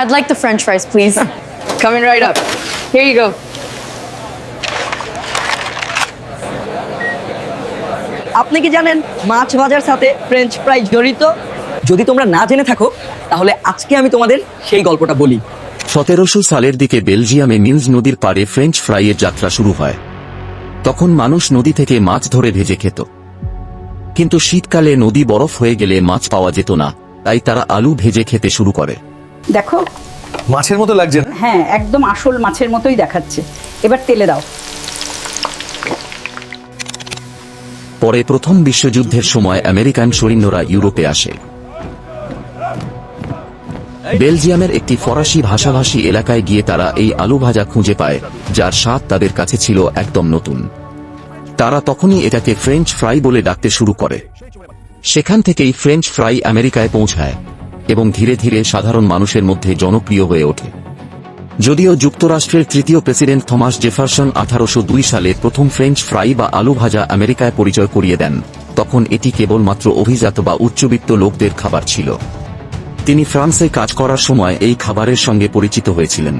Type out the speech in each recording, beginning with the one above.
I'd like the french fries, please. Coming right up. Here you go. আপনি কি জানেন মাছ ভাজার সাথে ফ্রেঞ্চ ফ্রাই জড়িত যদি তোমরা না জেনে থাকো তাহলে আজকে আমি তোমাদের সেই গল্পটা বলি সতেরোশো সালের দিকে বেলজিয়ামে মিউজ নদীর পাড়ে ফ্রেঞ্চ ফ্রাইয়ের যাত্রা শুরু হয় তখন মানুষ নদী থেকে মাছ ধরে ভেজে খেত কিন্তু শীতকালে নদী বরফ হয়ে গেলে মাছ পাওয়া যেত না তাই তারা আলু ভেজে খেতে শুরু করে দেখো। মাছের মতো লাগছে না? হ্যাঁ একদম আসল মাছের মতোই দেখাচ্ছে। এবার তেলে দাও। পরে প্রথম বিশ্বযুদ্ধের সময় আমেরিকান সৈন্যরা ইউরোপে আসে। বেলজিয়ামের একটি ফরাসি ভাষাভাষী এলাকায় গিয়ে তারা এই আলু ভাজা খুঁজে পায় যার স্বাদ তাদের কাছে ছিল একদম নতুন। তারা তখনই এটাকে ফ্রেঞ্চ ফ্রাই বলে ডাকতে শুরু করে। সেখান থেকেই ফ্রেঞ্চ ফ্রাই আমেরিকায় পৌঁছায়। এবং ধীরে ধীরে সাধারণ মানুষের মধ্যে জনপ্রিয় হয়ে ওঠে। যদিও যুক্তরাষ্ট্রের তৃতীয় প্রেসিডেন্ট থমাস জেফারসন আঠারোশ দুই সালে প্রথম ফ্রেঞ্চ ফ্রাই বা আলু ভাজা আমেরিকায় পরিচয় করিয়ে দেন, তখন এটি কেবলমাত্র অভিজাত বা উচ্চবিত্ত লোকদের খাবার ছিল। তিনি ফ্রান্সে কাজ করার সময় এই খাবারের সঙ্গে পরিচিত হয়েছিলেন।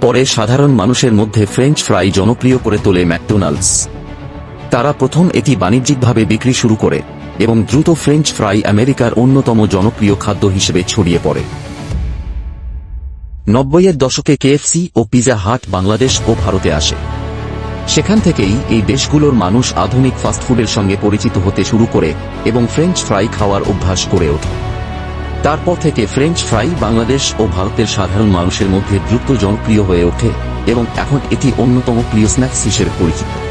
পরে সাধারণ মানুষের মধ্যে ফ্রেঞ্চ ফ্রাই জনপ্রিয় করে তোলে ম্যাকডোনাল্ডস। তারা প্রথম এটি বাণিজ্যিকভাবে বিক্রি শুরু করে। এবং দ্রুত ফ্রেঞ্চ ফ্রাই আমেরিকার অন্যতম জনপ্রিয় খাদ্য হিসেবে ছড়িয়ে পড়ে। নব্বইয়ের দশকে কেএফসি ও পিজা হাট বাংলাদেশ ও ভারতে আসে। সেখান থেকেই এই দেশগুলোর মানুষ আধুনিক ফাস্টফুডের সঙ্গে পরিচিত হতে শুরু করে এবং ফ্রেঞ্চ ফ্রাই খাওয়ার অভ্যাস করে ওঠে। তারপর থেকে ফ্রেঞ্চ ফ্রাই বাংলাদেশ ও ভারতের সাধারণ মানুষের মধ্যে দ্রুত জনপ্রিয় হয়ে ওঠে এবং এখন এটি অন্যতম প্রিয় স্ন্যাক্স হিসেবে পরিচিত।